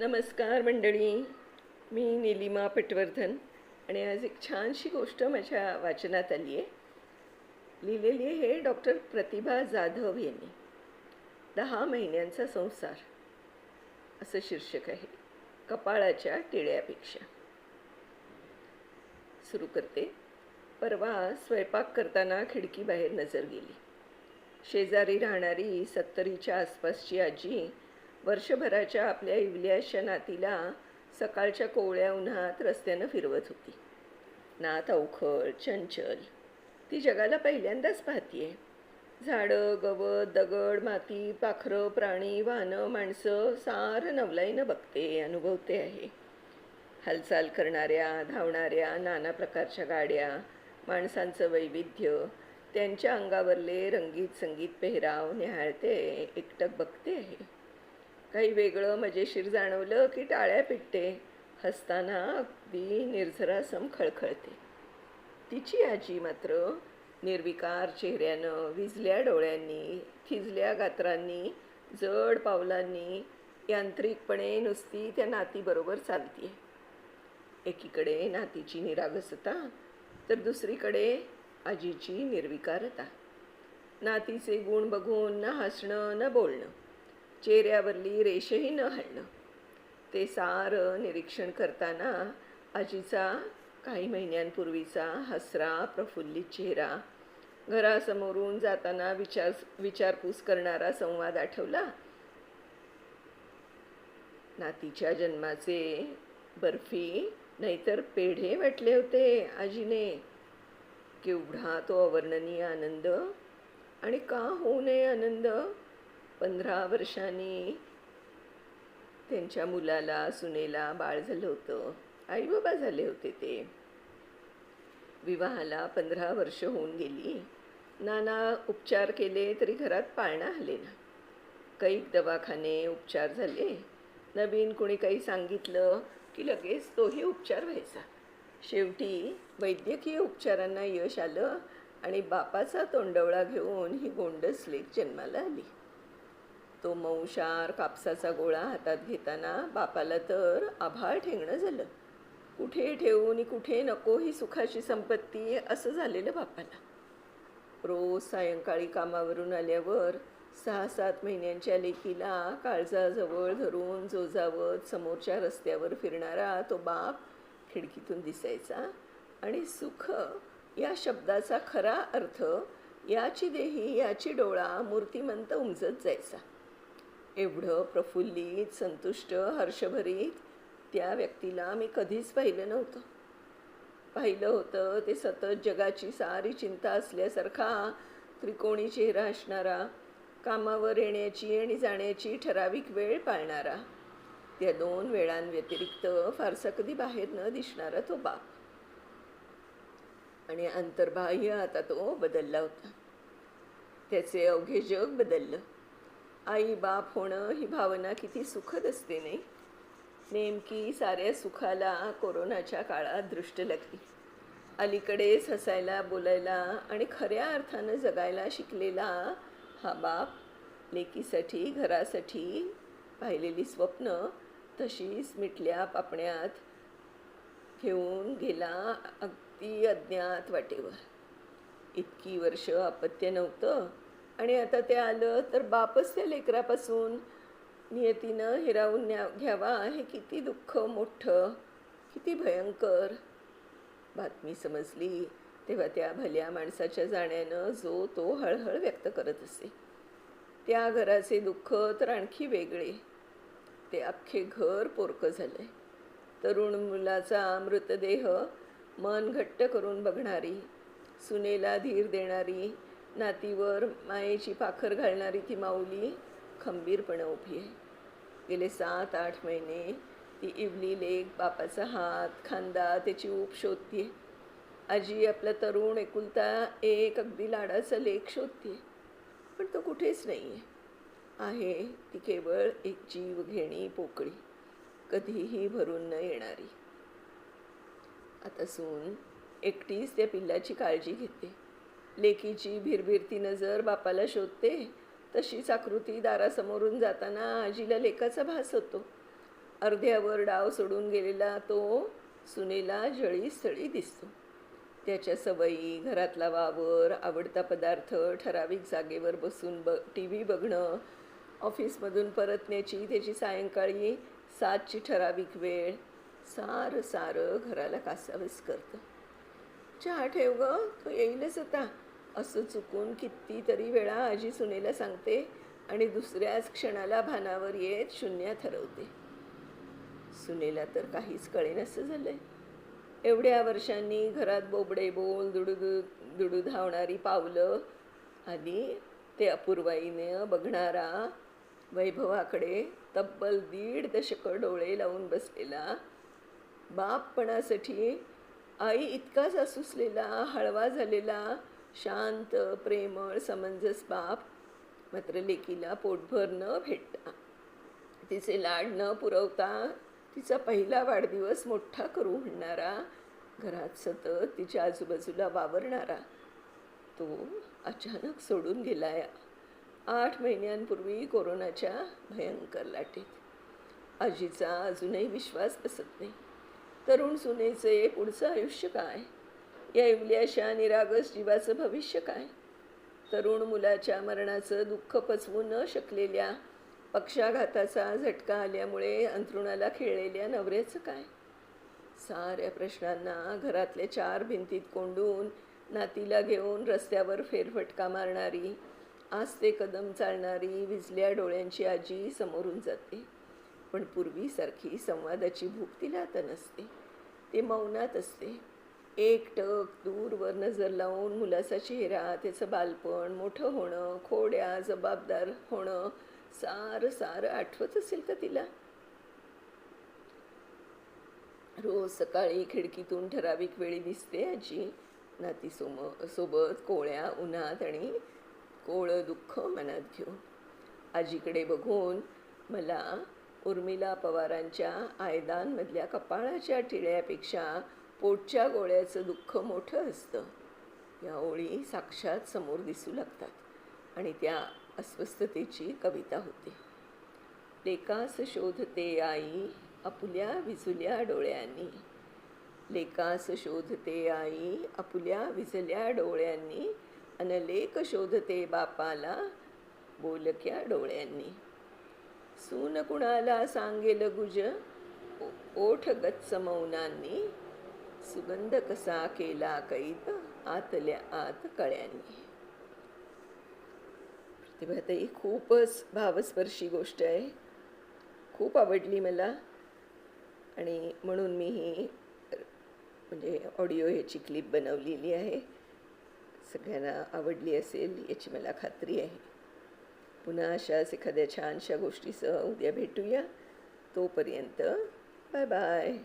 नमस्कार मंडळी मी निलिमा पटवर्धन आणि आज एक छानशी गोष्ट माझ्या वाचनात आली आहे. लिहिलेली आहे डॉक्टर प्रतिभा जाधव यांनी दहा महिन्यांचा संसार असं शीर्षक आहे कपाळाच्या टिळ्यापेक्षा. सुरू करते. परवा स्वयंपाक करताना खिडकीबाहेर नजर गेली. शेजारी राहणारी सत्तरीच्या आसपासची आजी वर्षभराच्या आपल्या इवल्याशा नातीला सकाळच्या कोवळ्या उन्हात रस्त्यानं फिरवत होती. नात अवखळ चंचल. ती जगाला पहिल्यांदाच पाहतीये. झाडं गवत दगड माती पाखरं प्राणी वाहनं माणसं सारं नवलाईनं बघते अनुभवते आहे. हालचाल करणाऱ्या धावणाऱ्या नाना प्रकारच्या गाड्या माणसांचं वैविध्य त्यांच्या अंगावरले रंगीत संगीत पेहराव निहाळते एकटक बघते आहे. काही वेगळं मजेशीर जाणवलं की टाळ्या पिटते हसताना अगदी निर्झरासम खळखळते. तिची आजी मात्र निर्विकार चेहऱ्यानं विजल्या डोळ्यांनी थिजल्या गात्रांनी जड पावलांनी यांत्रिकपणे नुसती त्या नातीबरोबर चालतीये. एकीकडे नातीची निरागसता तर दुसरीकडे आजीची निर्विकारता. नातीचे गुण बघून न हसणं न बोलणं. चेहऱ्यावरली रेषही न हलणं. ते सारं निरीक्षण करताना आजीचा काही महिन्यांपूर्वीचा हसरा प्रफुल्लित चेहरा घरासमोरून जाताना विचार विचारपूस करणारा संवाद आठवला. नातीच्या जन्माचे बर्फी नाहीतर पेढे वाटले होते आजीने. केवढा तो अवर्णनीय आनंद आणि का होऊ नये आनंद? पंधरा वर्षांनी त्यांच्या मुलाला सुनेला बाळ झालं होतं. आई बाबा झाले होते ते. विवाहाला पंधरा वर्ष होऊन गेली. नाना उपचार केले तरी घरात पाळणा आले ना. कैक दवाखाने उपचार झाले. नवीन कोणी काही सांगितलं की लगेच तोही उपचार व्हायचा. शेवटी वैद्यकीय उपचारांना यश आलं आणि बापाचा तोंडवळा घेऊन ही गोंडस लेक जन्माला आली. तो मऊशार कापसाचा गोळा हातात घेताना बापाला तर आभाळ ठेंगणं झालं. कुठे ठेवून कुठे नको ही सुखाची संपत्ती असं झालेलं बापाला. रोज सायंकाळी कामावरून आल्यावर सहा सात महिन्यांच्या लेकीला काळजाजवळ धरून जोजावत समोरच्या रस्त्यावर फिरणारा तो बाप खिडकीतून दिसायचा आणि सुख या शब्दाचा खरा अर्थ याची देही याची डोळा मूर्तिमंत उमजत जायचा. एवढं प्रफुल्लित संतुष्ट हर्षभरीत त्या व्यक्तीला मी कधीच पाहिलं नव्हतं. पाहिलं होतं ते सतत जगाची सारी चिंता असल्यासारखा त्रिकोणी चेहरा असणारा कामावर येण्याची आणि जाण्याची ठराविक वेळ पाळणारा. त्या दोन वेळांव्यतिरिक्त फारसा कधी बाहेर न दिसणारा तो बाप. आणि अंतर्बाह्य आता तो बदलला होता. त्याचे अवघे जग बदललं. आई बाप होणं ही भावना किती सुखद असते नाही? नेमकी साऱ्या सुखाला कोरोनाच्या काळात दृष्ट लागली. अलीकडेच हसायला बोलायला आणि खऱ्या अर्थानं जगायला शिकलेला हा बाप लेकीसाठी घरासाठी पाहिलेली स्वप्न तशीच मिटल्या पापण्यात घेऊन गेला अगदी अज्ञात वाटेवर. इतकी वर्ष अपत्य नव्हतं. आणि आता ते आलं तर बापच त्या लेकरापासून नियतीनं हिरावून न्या घ्यावा. हे किती दुःख मोठं किती भयंकर बातमी समजली. तेव्हा त्या भल्या माणसाच्या जाण्यानं जो तो हळहळ व्यक्त करत असे. त्या घराचे दुःख तर आणखी वेगळे. ते अख्खे घर पोरकं झालंय. तरुण मुलाचा मृतदेह मन घट्ट करून बघणारी सुनेला धीर देणारी नातीवर मायेची पाखर घालणारी ती माऊली खंबीरपणे उभी आहे. गेले सात आठ महिने ती इवली लेक बापाचा हात खांदा त्याची ऊप शोधते आजी आपला तरुण एकुलता एक अगदी लाडाचा लेख शोधते पण तो कुठेच नाही आहे आहे ती केवळ एक जीव घेणी पोकळी. कधीही भरून न येणारी. आता सून एकटीच त्या पिल्लाची काळजी घेते. लेकीची भिरभिरती नजर बापाला शोधते. तशीच आकृती दारासमोरून जाताना आजीला लेकाचा भास होतो. अर्ध्यावर डाव सोडून गेलेला तो सुनेला जळीस्थळी दिसतो. त्याच्या सवयी घरातला वावर आवडता पदार्थ ठराविक जागेवर बसून ब टी व्ही बघणं ऑफिसमधून परतण्याची त्याची सायंकाळी सातची ठराविक वेळ सारं सारं घराला कासावीस करतं. चहा ठेव ग तो येईलच आता. असं चुकून कितीतरी वेळा आजी सुनेला सांगते आणि दुसऱ्याच क्षणाला भानावर येत शून्य ठरवते. सुनेला तर काहीच कळेनसं झालंय. एवढ्या वर्षांनी घरात बोबडे बोल दुडू दुडू धावणारी पावलं आणि ते अपूर्वाईने बघणारा वैभवाकडे तब्बल दीड दशक डोळे लावून बसलेला बापपणासाठी आई इतकाच असुसलेला हळवा झालेला शांत प्रेमळ समंजस बाप मात्र लेकीला पोटभर न भेटता तिचे लाड न पुरवता तिचा पहिला वाढदिवस मोठा करू म्हणणारा घरात सतत तिच्या आजूबाजूला वावरणारा तो अचानक सोडून गेलाय. आठ महिन्यांपूर्वी कोरोनाच्या भयंकर लाटेत. आजीचा अजूनही विश्वास बसत नाही. तरुण सुनेचे पुढचं आयुष्य काय? या इवल्याशा निरागस जीवाचं भविष्य काय? तरुण मुलाच्या मरणाचं दुःख पचवू न शकलेल्या पक्षाघाताचा झटका आल्यामुळे अंथरुणाला खेळलेल्या नवऱ्याचं काय? साऱ्या प्रश्नांना घरातल्या चार भिंतीत कोंडून नातीला घेऊन रस्त्यावर फेरफटका मारणारी आस्ते कदम चालणारी विजल्या डोळ्यांची आजी समोरून जाते. पण पूर्वीसारखी संवादाची भूक तिला आता नसते. ते मौनात असते. एकटक दूरवर नजर लावून मुलाचा चेहरा त्याचं बालपण मोठं होणं खोड्या जबाबदार होणं सारं सारं आठवत असेल का तिला? रोज सकाळी खिडकीतून ठराविक वेळी दिसते आजी. नाती सोम सोबत कोळ्या उन्हात आणि कोळं दुःख मनात घेऊन. आजीकडे बघून मला उर्मिला पवारांच्या आयदानमधल्या कपाळाच्या टिळ्यापेक्षा पोटच्या गोळ्याचं दुःख मोठं असतं. या ओळी साक्षात समोर दिसू लागतात आणि त्या अस्वस्थतेची कविता होते. लेकास शोधते आई आपुल्या विजुल्या डोळ्यांनी. लेकास शोधते आई आपुल्या विजल्या डोळ्यांनी. अनलेक शोधते बापाला बोलक्या डोळ्यांनी. सून कुणाला सांगेल गुज? ओ- ओठ गच्च मौनांनी सुगंध कसा केला कैद आतल्या आत कळ्यांनी. प्रतिभाताई खूपच भावस्पर्शी गोष्ट आहे. खूप आवडली मला. आणि म्हणून मी ही म्हणजे ऑडिओ ह्याची क्लिप बनवलेली आहे. सगळ्यांना आवडली असेल याची मला खात्री आहे. पुन्हा अशाच एखाद्या छानशा गोष्टीसह उद्या भेटूया. तोपर्यंत बाय बाय